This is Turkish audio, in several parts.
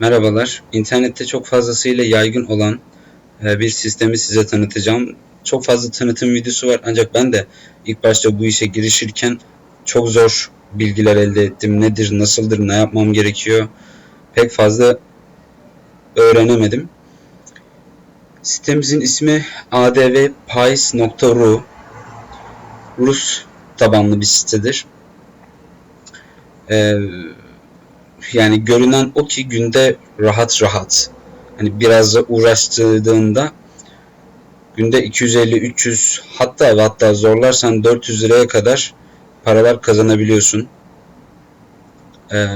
Merhabalar. İnternette çok fazlasıyla yaygın olan e, bir sistemi size tanıtacağım. Çok fazla tanıtım videosu var ancak ben de ilk başta bu işe girişirken çok zor bilgiler elde ettim. Nedir, nasıldır, ne yapmam gerekiyor pek fazla öğrenemedim. Sitemizin ismi advpies.ru Rus tabanlı bir sitedir. Ee, yani görünen o ki günde rahat rahat hani biraz da uğraştırdığında günde 250 300 hatta hatta zorlarsan 400 liraya kadar paralar kazanabiliyorsun. Ee,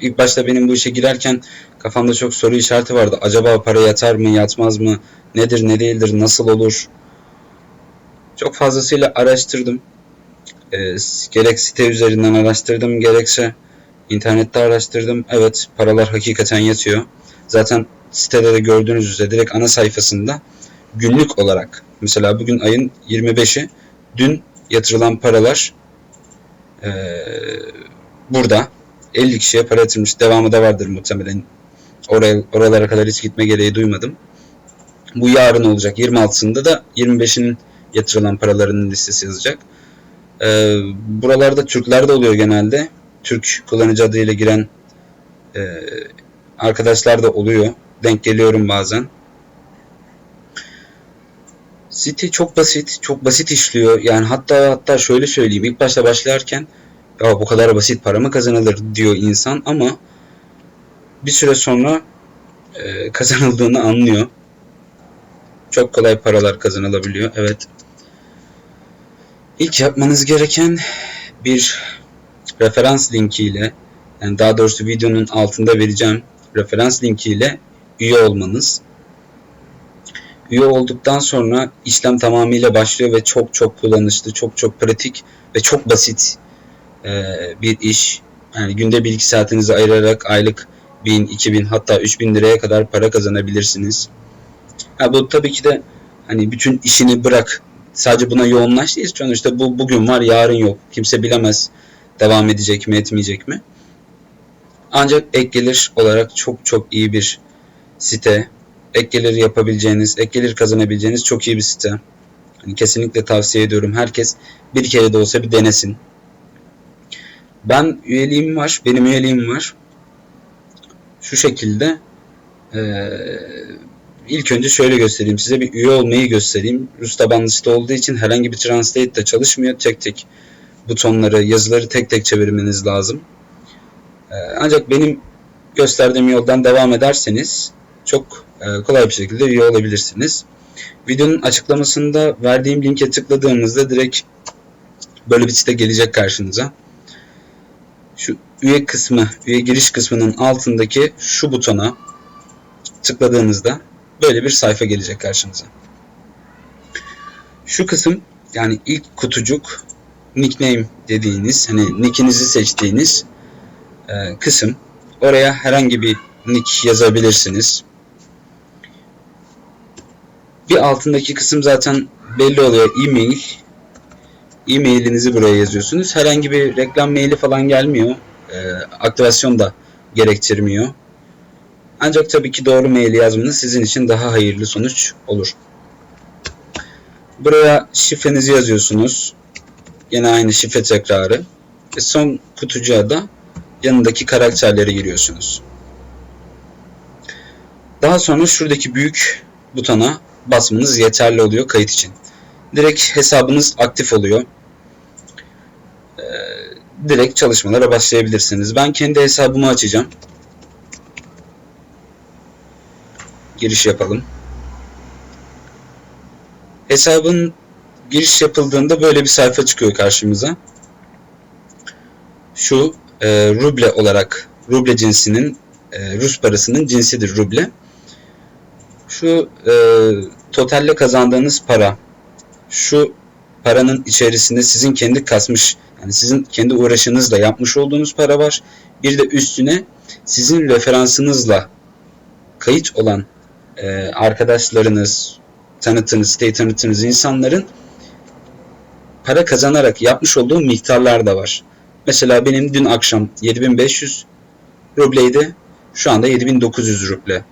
ilk başta benim bu işe girerken kafamda çok soru işareti vardı. Acaba para yatar mı, yatmaz mı? Nedir, ne değildir, nasıl olur? Çok fazlasıyla araştırdım. Ee, gerek site üzerinden araştırdım, gerekse İnternette araştırdım. Evet paralar hakikaten yatıyor. Zaten sitede de gördüğünüz üzere direkt ana sayfasında günlük olarak mesela bugün ayın 25'i dün yatırılan paralar ee, burada 50 kişiye para yatırmış. Devamı da vardır muhtemelen. Oraya, oralara kadar hiç gitme gereği duymadım. Bu yarın olacak. 26'sında da 25'inin yatırılan paralarının listesi yazacak. Ee, buralarda Türkler de oluyor genelde. Türk kullanıcı adıyla giren e, arkadaşlar da oluyor. Denk geliyorum bazen. Site çok basit, çok basit işliyor. Yani hatta hatta şöyle söyleyeyim. İlk başta başlarken ya bu kadar basit para mı kazanılır diyor insan ama bir süre sonra e, kazanıldığını anlıyor. Çok kolay paralar kazanılabiliyor. Evet. İlk yapmanız gereken bir referans linkiyle yani daha doğrusu videonun altında vereceğim referans linkiyle üye olmanız. Üye olduktan sonra işlem tamamıyla başlıyor ve çok çok kullanışlı, çok çok pratik ve çok basit bir iş. Yani günde bir iki saatinizi ayırarak aylık 1000, 2000 hatta 3000 liraya kadar para kazanabilirsiniz. Ha, bu tabii ki de hani bütün işini bırak sadece buna yoğunlaş değil. Sonuçta bu bugün var yarın yok. Kimse bilemez devam edecek mi etmeyecek mi? Ancak ek gelir olarak çok çok iyi bir site. Ek gelir yapabileceğiniz, ek gelir kazanabileceğiniz çok iyi bir site. Yani kesinlikle tavsiye ediyorum. Herkes bir kere de olsa bir denesin. Ben üyeliğim var. Benim üyeliğim var. Şu şekilde ee, ilk önce şöyle göstereyim. Size bir üye olmayı göstereyim. Rus tabanlı site olduğu için herhangi bir translate de çalışmıyor. Tek tek butonları, yazıları tek tek çevirmeniz lazım. Ee, ancak benim gösterdiğim yoldan devam ederseniz çok e, kolay bir şekilde üye olabilirsiniz. Videonun açıklamasında verdiğim linke tıkladığınızda direkt böyle bir site gelecek karşınıza. Şu üye kısmı, üye giriş kısmının altındaki şu butona tıkladığınızda böyle bir sayfa gelecek karşınıza. Şu kısım yani ilk kutucuk nickname dediğiniz hani nickinizi seçtiğiniz e, kısım. Oraya herhangi bir nick yazabilirsiniz. Bir altındaki kısım zaten belli oluyor. E-mail. E-mailinizi buraya yazıyorsunuz. Herhangi bir reklam maili falan gelmiyor. E, aktivasyon da gerektirmiyor. Ancak tabii ki doğru maili yazmanız sizin için daha hayırlı sonuç olur. Buraya şifrenizi yazıyorsunuz. Yine aynı şifre tekrarı. Ve son kutucuğa da yanındaki karakterleri giriyorsunuz. Daha sonra şuradaki büyük butona basmanız yeterli oluyor kayıt için. Direkt hesabınız aktif oluyor. Ee, direkt çalışmalara başlayabilirsiniz. Ben kendi hesabımı açacağım. Giriş yapalım. Hesabın giriş yapıldığında böyle bir sayfa çıkıyor karşımıza. Şu e, ruble olarak ruble cinsinin e, Rus parasının cinsidir ruble. Şu e, totalle kazandığınız para şu paranın içerisinde sizin kendi kasmış yani sizin kendi uğraşınızla yapmış olduğunuz para var. Bir de üstüne sizin referansınızla kayıt olan e, arkadaşlarınız, tanıtınız, site tanıtınız insanların para kazanarak yapmış olduğu miktarlar da var. Mesela benim dün akşam 7500 rubleydi. Şu anda 7900 ruble.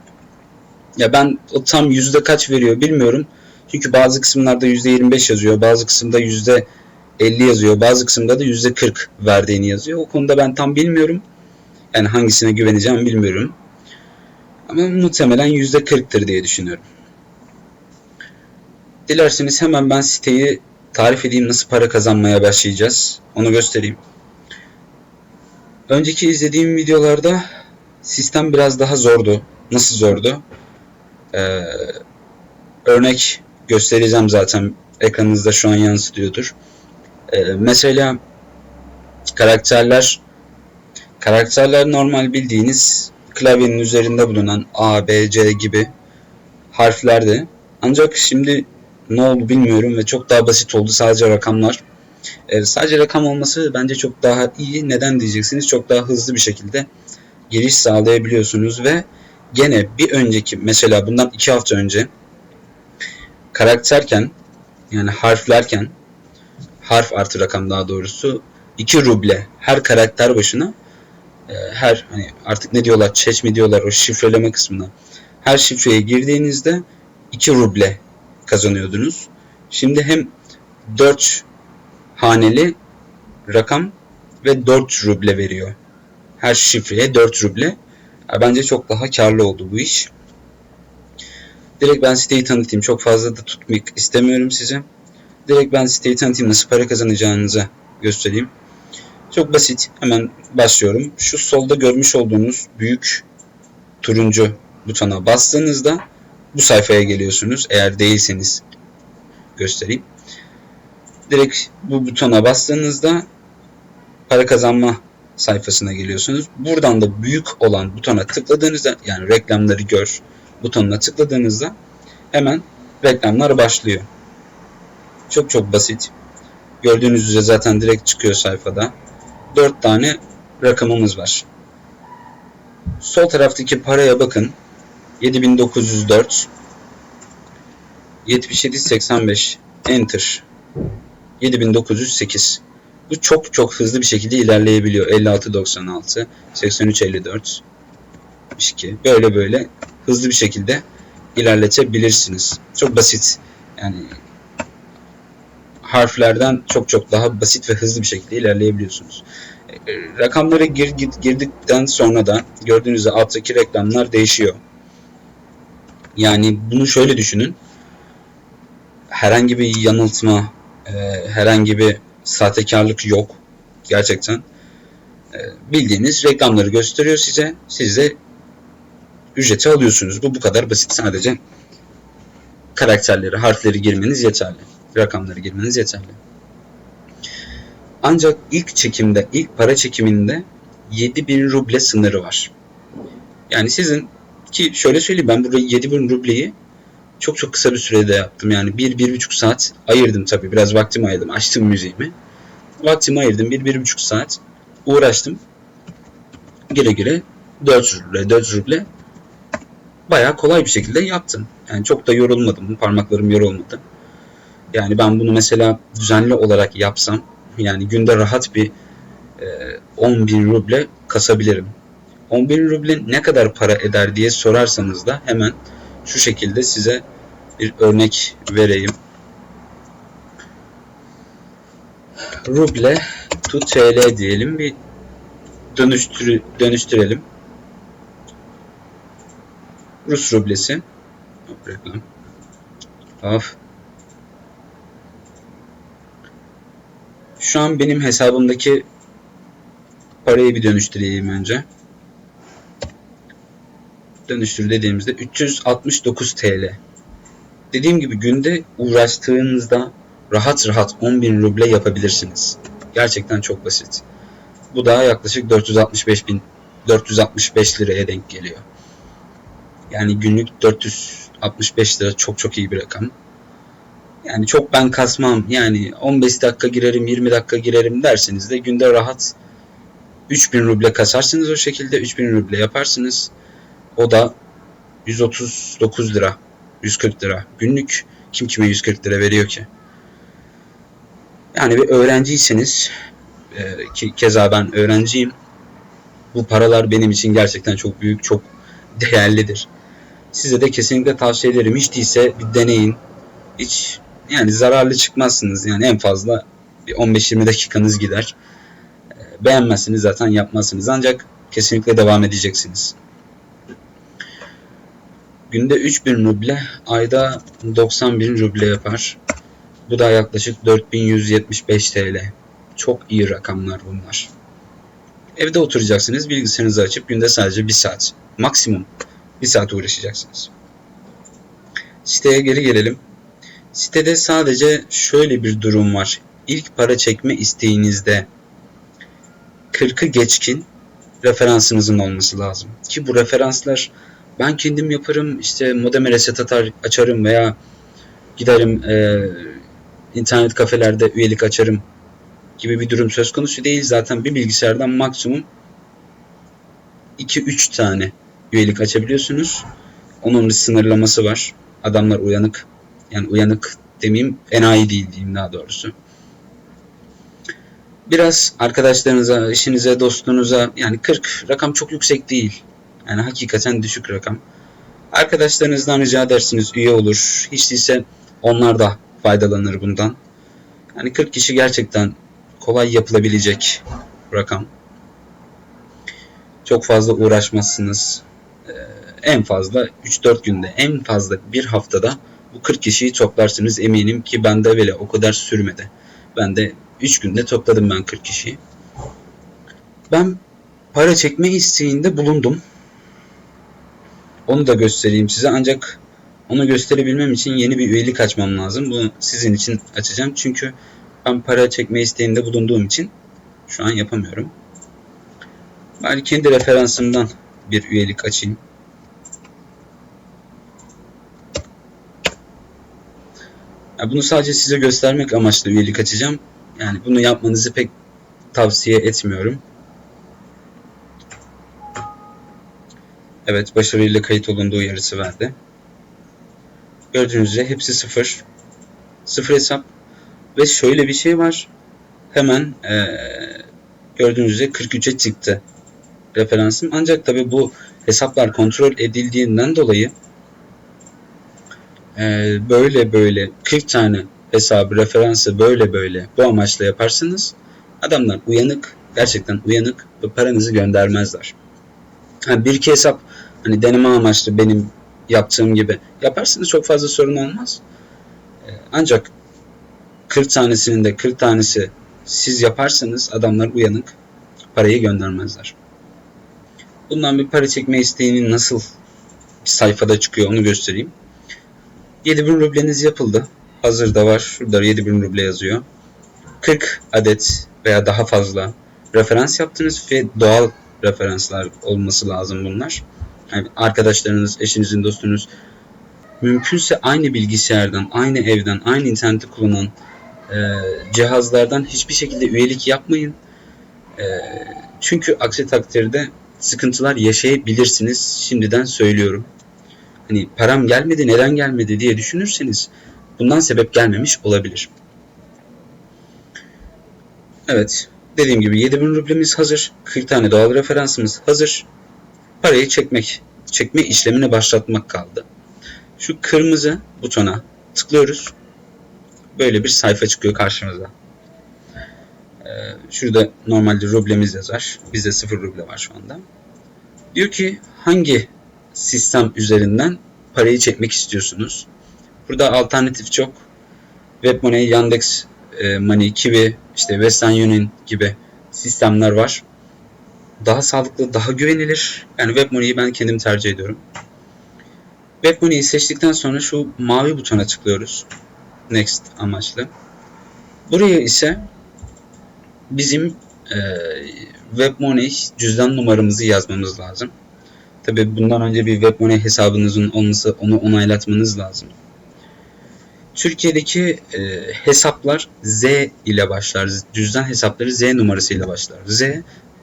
Ya ben o tam yüzde kaç veriyor bilmiyorum. Çünkü bazı kısımlarda yüzde 25 yazıyor. Bazı kısımda yüzde 50 yazıyor. Bazı kısımda da yüzde 40 verdiğini yazıyor. O konuda ben tam bilmiyorum. Yani hangisine güveneceğim bilmiyorum. Ama muhtemelen yüzde 40'tır diye düşünüyorum. Dilerseniz hemen ben siteyi tarif edeyim nasıl para kazanmaya başlayacağız. Onu göstereyim. Önceki izlediğim videolarda sistem biraz daha zordu. Nasıl zordu? Ee, örnek göstereceğim zaten. Ekranınızda şu an yansıtıyordur. Ee, mesela karakterler karakterler normal bildiğiniz klavyenin üzerinde bulunan A, B, C gibi harflerdi. Ancak şimdi ne oldu bilmiyorum ve çok daha basit oldu sadece rakamlar. Ee, sadece rakam olması bence çok daha iyi. Neden diyeceksiniz? Çok daha hızlı bir şekilde giriş sağlayabiliyorsunuz ve gene bir önceki mesela bundan iki hafta önce karakterken yani harflerken harf artı rakam daha doğrusu 2 ruble her karakter başına e, her hani artık ne diyorlar çeç mi diyorlar o şifreleme kısmına her şifreye girdiğinizde 2 ruble kazanıyordunuz. Şimdi hem 4 haneli rakam ve 4 ruble veriyor. Her şifreye 4 ruble. Bence çok daha karlı oldu bu iş. Direkt ben siteyi tanıtayım. Çok fazla da tutmak istemiyorum size. Direkt ben siteyi tanıtayım. Nasıl para kazanacağınızı göstereyim. Çok basit. Hemen başlıyorum. Şu solda görmüş olduğunuz büyük turuncu butona bastığınızda bu sayfaya geliyorsunuz. Eğer değilseniz göstereyim. Direkt bu butona bastığınızda para kazanma sayfasına geliyorsunuz. Buradan da büyük olan butona tıkladığınızda yani reklamları gör butonuna tıkladığınızda hemen reklamlar başlıyor. Çok çok basit. Gördüğünüz üzere zaten direkt çıkıyor sayfada. 4 tane rakamımız var. Sol taraftaki paraya bakın. 7904 7785 Enter 7908 Bu çok çok hızlı bir şekilde ilerleyebiliyor. 5696 8354 62 böyle böyle hızlı bir şekilde ilerletebilirsiniz. Çok basit. Yani harflerden çok çok daha basit ve hızlı bir şekilde ilerleyebiliyorsunuz. E, rakamları gir, girdikten sonra da gördüğünüz gibi alttaki reklamlar değişiyor. Yani bunu şöyle düşünün. Herhangi bir yanıltma, e, herhangi bir sahtekarlık yok. Gerçekten. E, bildiğiniz reklamları gösteriyor size. Siz de ücreti alıyorsunuz. Bu bu kadar basit. Sadece karakterleri, harfleri girmeniz yeterli. Rakamları girmeniz yeterli. Ancak ilk çekimde, ilk para çekiminde 7000 ruble sınırı var. Yani sizin ki şöyle söyleyeyim ben burada 7000 rubleyi çok çok kısa bir sürede yaptım. Yani 1-1,5 saat ayırdım tabii. Biraz vaktimi ayırdım. Açtım müziğimi. Vaktimi ayırdım. 1-1,5 saat uğraştım. Gire gire 4 ruble, 4 ruble bayağı kolay bir şekilde yaptım. Yani çok da yorulmadım. Parmaklarım yorulmadı. Yani ben bunu mesela düzenli olarak yapsam yani günde rahat bir e, 10 bin ruble kasabilirim. 10 bin ruble ne kadar para eder diye sorarsanız da hemen şu şekilde size bir örnek vereyim. Ruble to TL diyelim bir dönüştür dönüştürelim. Rus rublesi. Reklam. Of. Şu an benim hesabımdaki parayı bir dönüştüreyim önce. Dönüştür dediğimizde 369 TL. Dediğim gibi günde uğraştığınızda rahat rahat 10.000 ruble yapabilirsiniz. Gerçekten çok basit. Bu da yaklaşık 465 bin 465 liraya denk geliyor. Yani günlük 465 lira çok çok iyi bir rakam. Yani çok ben kasmam. Yani 15 dakika girerim, 20 dakika girerim derseniz de günde rahat 3000 ruble kasarsınız o şekilde. 3000 ruble yaparsınız. O da 139 lira, 140 lira. Günlük kim kime 140 lira veriyor ki? Yani bir öğrenciyseniz e, ki keza ben öğrenciyim. Bu paralar benim için gerçekten çok büyük, çok değerlidir. Size de kesinlikle tavsiye ederim. Hiç değilse bir deneyin. Hiç yani zararlı çıkmazsınız. Yani en fazla bir 15-20 dakikanız gider. Ee, Beğenmezsiniz zaten yapmazsınız. Ancak kesinlikle devam edeceksiniz. Günde 3000 ruble, ayda 90 bin ruble yapar. Bu da yaklaşık 4175 TL. Çok iyi rakamlar bunlar. Evde oturacaksınız, bilgisayarınızı açıp günde sadece 1 saat, maksimum 1 saat uğraşacaksınız. Siteye geri gelelim. Sitede sadece şöyle bir durum var. İlk para çekme isteğinizde 40'ı geçkin referansınızın olması lazım. Ki bu referanslar ben kendim yaparım işte modeme reset atar açarım veya giderim e, internet kafelerde üyelik açarım gibi bir durum söz konusu değil. Zaten bir bilgisayardan maksimum 2-3 tane üyelik açabiliyorsunuz. Onun bir sınırlaması var. Adamlar uyanık. Yani uyanık demeyeyim enayi değil diyeyim daha doğrusu. Biraz arkadaşlarınıza, eşinize, dostunuza yani 40 rakam çok yüksek değil. Yani hakikaten düşük rakam. Arkadaşlarınızdan rica edersiniz üye olur. Hiç değilse onlar da faydalanır bundan. Yani 40 kişi gerçekten kolay yapılabilecek rakam. Çok fazla uğraşmazsınız. Ee, en fazla 3-4 günde, en fazla bir haftada bu 40 kişiyi toplarsınız. Eminim ki bende bile o kadar sürmedi. Ben de 3 günde topladım ben 40 kişiyi. Ben para çekme isteğinde bulundum. Onu da göstereyim size ancak onu gösterebilmem için yeni bir üyelik açmam lazım. Bunu sizin için açacağım. Çünkü ben para çekme isteğinde bulunduğum için şu an yapamıyorum. Bari kendi referansımdan bir üyelik açayım. Ya bunu sadece size göstermek amaçlı üyelik açacağım. Yani bunu yapmanızı pek tavsiye etmiyorum. Evet başarıyla kayıt olunduğu uyarısı verdi. Gördüğünüz üzere hepsi sıfır. Sıfır hesap. Ve şöyle bir şey var. Hemen ee, gördüğünüz üzere 43'e çıktı referansım. Ancak tabi bu hesaplar kontrol edildiğinden dolayı ee, böyle böyle 40 tane hesabı referansı böyle böyle bu amaçla yaparsanız adamlar uyanık gerçekten uyanık ve paranızı göndermezler. Yani bir iki hesap hani deneme amaçlı benim yaptığım gibi yaparsanız çok fazla sorun olmaz. Ee, ancak 40 tanesinin de 40 tanesi siz yaparsanız adamlar uyanık parayı göndermezler. Bundan bir para çekme isteğinin nasıl bir sayfada çıkıyor onu göstereyim. 7000 rubleniz yapıldı. Hazırda var. Şurada 7000 ruble yazıyor. 40 adet veya daha fazla referans yaptınız ve doğal referanslar olması lazım bunlar. Yani arkadaşlarınız, eşinizin, dostunuz mümkünse aynı bilgisayardan, aynı evden, aynı interneti kullanan e, cihazlardan hiçbir şekilde üyelik yapmayın. E, çünkü aksi takdirde sıkıntılar yaşayabilirsiniz. Şimdiden söylüyorum. Hani param gelmedi, neden gelmedi diye düşünürseniz bundan sebep gelmemiş olabilir. Evet, dediğim gibi 7000 rublemiz hazır. 40 tane doğal referansımız hazır. Parayı çekmek, çekme işlemini başlatmak kaldı. Şu kırmızı butona tıklıyoruz. Böyle bir sayfa çıkıyor karşımıza. Ee, şurada normalde rublemiz yazar. Bizde 0 ruble var şu anda. Diyor ki hangi sistem üzerinden parayı çekmek istiyorsunuz? Burada alternatif çok. Webmoney, Yandex e, Money, Kiwi, işte Western Union gibi sistemler var. Daha sağlıklı, daha güvenilir. Yani Webmoney'i ben kendim tercih ediyorum. Webmoney'i seçtikten sonra şu mavi butona tıklıyoruz. Next amaçlı. Buraya ise bizim e, Webmoney cüzdan numaramızı yazmamız lazım. Tabi bundan önce bir Webmoney hesabınızın olması onu onaylatmanız lazım. Türkiye'deki e, hesaplar Z ile başlar. Cüzdan hesapları Z numarası ile başlar. Z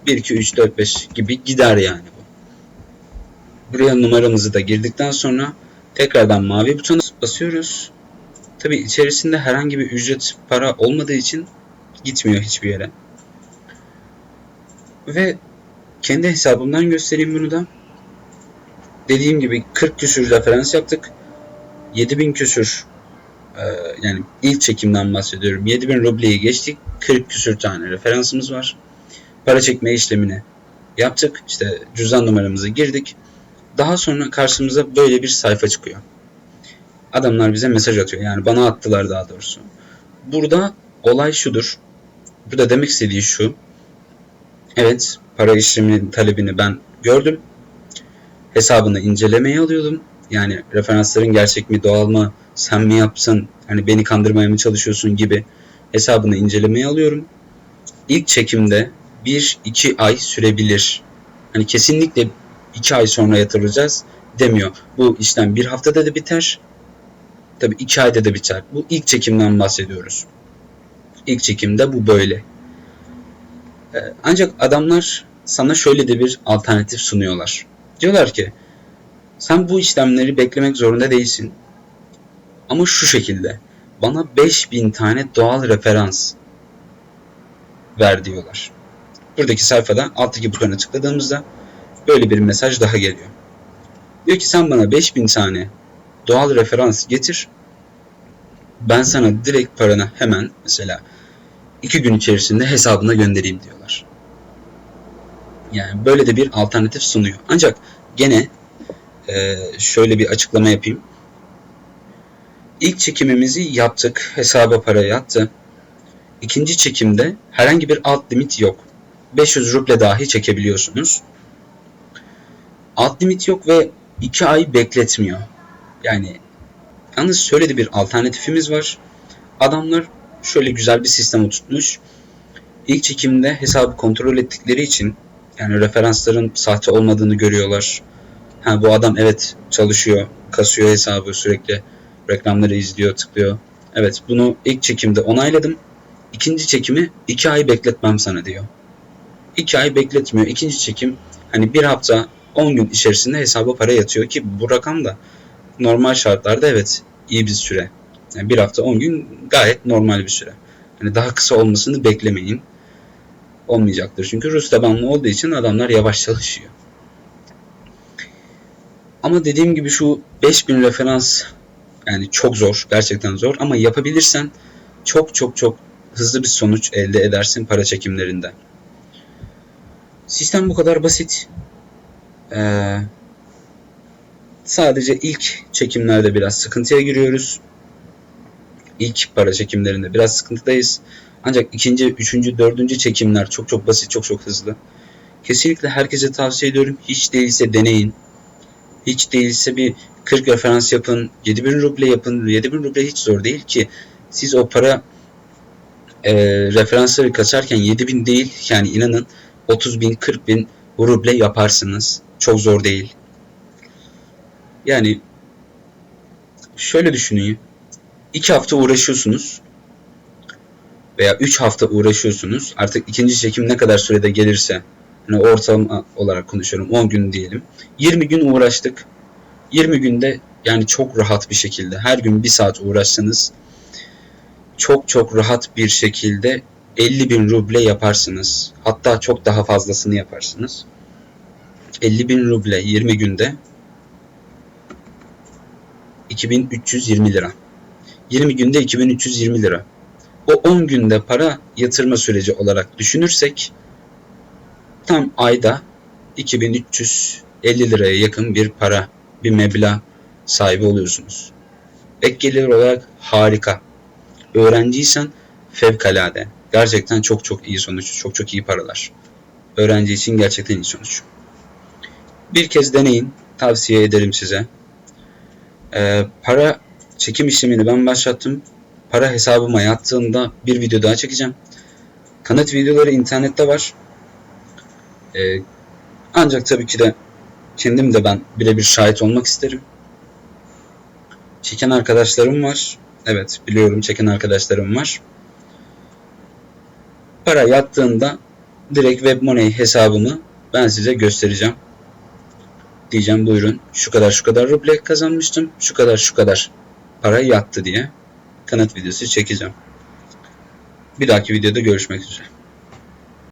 1, 2, 3, 4, 5 gibi gider yani bu. Buraya numaramızı da girdikten sonra tekrardan mavi butona basıyoruz. Tabi içerisinde herhangi bir ücret para olmadığı için gitmiyor hiçbir yere. Ve kendi hesabımdan göstereyim bunu da. Dediğim gibi 40 küsür referans yaptık. 7000 küsür yani ilk çekimden bahsediyorum. 7000 rubleyi geçtik. 40 küsür tane referansımız var. Para çekme işlemini yaptık. İşte cüzdan numaramızı girdik. Daha sonra karşımıza böyle bir sayfa çıkıyor. Adamlar bize mesaj atıyor. Yani bana attılar daha doğrusu. Burada olay şudur. Burada demek istediği şu. Evet, para işlemi talebini ben gördüm. Hesabını incelemeye alıyordum. Yani referansların gerçek mi, doğal mı, sen mi yapsın, hani beni kandırmaya mı çalışıyorsun gibi hesabını incelemeye alıyorum. İlk çekimde 1-2 ay sürebilir. Hani kesinlikle 2 ay sonra yatıracağız demiyor. Bu işlem bir haftada da biter. Tabi 2 ayda da biter. Bu ilk çekimden bahsediyoruz. İlk çekimde bu böyle. Ee, ancak adamlar sana şöyle de bir alternatif sunuyorlar. Diyorlar ki sen bu işlemleri beklemek zorunda değilsin. Ama şu şekilde bana 5000 tane doğal referans ver diyorlar. Buradaki sayfada alttaki butona tıkladığımızda böyle bir mesaj daha geliyor. Diyor ki sen bana 5000 tane doğal referans getir. Ben sana direkt paranı hemen mesela 2 gün içerisinde hesabına göndereyim diyorlar. Yani böyle de bir alternatif sunuyor. Ancak gene e, şöyle bir açıklama yapayım. İlk çekimimizi yaptık. Hesaba para yattı. İkinci çekimde herhangi bir alt limit yok. 500 ruble dahi çekebiliyorsunuz. Alt limit yok ve 2 ay bekletmiyor. Yani yalnız şöyle bir alternatifimiz var. Adamlar şöyle güzel bir sistem oturtmuş. İlk çekimde hesabı kontrol ettikleri için yani referansların sahte olmadığını görüyorlar. Ha bu adam evet çalışıyor, kasıyor hesabı sürekli reklamları izliyor, tıklıyor. Evet bunu ilk çekimde onayladım. İkinci çekimi iki ay bekletmem sana diyor. İki ay bekletmiyor. İkinci çekim hani bir hafta 10 gün içerisinde hesaba para yatıyor ki bu rakam da normal şartlarda evet iyi bir süre. Yani bir hafta 10 gün gayet normal bir süre. Hani daha kısa olmasını beklemeyin. Olmayacaktır. Çünkü Rus tabanlı olduğu için adamlar yavaş çalışıyor. Ama dediğim gibi şu 5000 referans yani çok zor. Gerçekten zor. Ama yapabilirsen çok çok çok hızlı bir sonuç elde edersin para çekimlerinde. Sistem bu kadar basit. Ee, sadece ilk çekimlerde biraz sıkıntıya giriyoruz. İlk para çekimlerinde biraz sıkıntıdayız. Ancak ikinci, üçüncü, dördüncü çekimler çok çok basit, çok çok hızlı. Kesinlikle herkese tavsiye ediyorum. Hiç değilse deneyin. Hiç değilse bir 40 referans yapın. 7000 ruble yapın. 7000 ruble hiç zor değil ki. Siz o para e, referansları kasarken 7000 değil yani inanın 30 bin 40 bin ruble yaparsınız. Çok zor değil. Yani şöyle düşünün. 2 hafta uğraşıyorsunuz veya 3 hafta uğraşıyorsunuz. Artık ikinci çekim ne kadar sürede gelirse hani ortalama olarak konuşuyorum 10 gün diyelim. 20 gün uğraştık. 20 günde yani çok rahat bir şekilde her gün bir saat uğraşsanız çok çok rahat bir şekilde 50 bin ruble yaparsınız. Hatta çok daha fazlasını yaparsınız. 50 bin ruble 20 günde 2320 lira. 20 günde 2320 lira. O 10 günde para yatırma süreci olarak düşünürsek tam ayda 2350 liraya yakın bir para, bir meblağ sahibi oluyorsunuz. Ek gelir olarak harika. Öğrenciysen fevkalade. Gerçekten çok çok iyi sonuç, çok çok iyi paralar. Öğrenci için gerçekten iyi sonuç. Bir kez deneyin, tavsiye ederim size. Ee, para çekim işlemini ben başlattım. Para hesabıma yattığında bir video daha çekeceğim. Kanıt videoları internette var. Ee, ancak tabii ki de kendim de ben birebir şahit olmak isterim. Çeken arkadaşlarım var. Evet biliyorum çeken arkadaşlarım var. Para yattığında direkt WebMoney hesabımı ben size göstereceğim. Diyeceğim buyurun şu kadar şu kadar ruble kazanmıştım. Şu kadar şu kadar para yattı diye kanıt videosu çekeceğim. Bir dahaki videoda görüşmek üzere.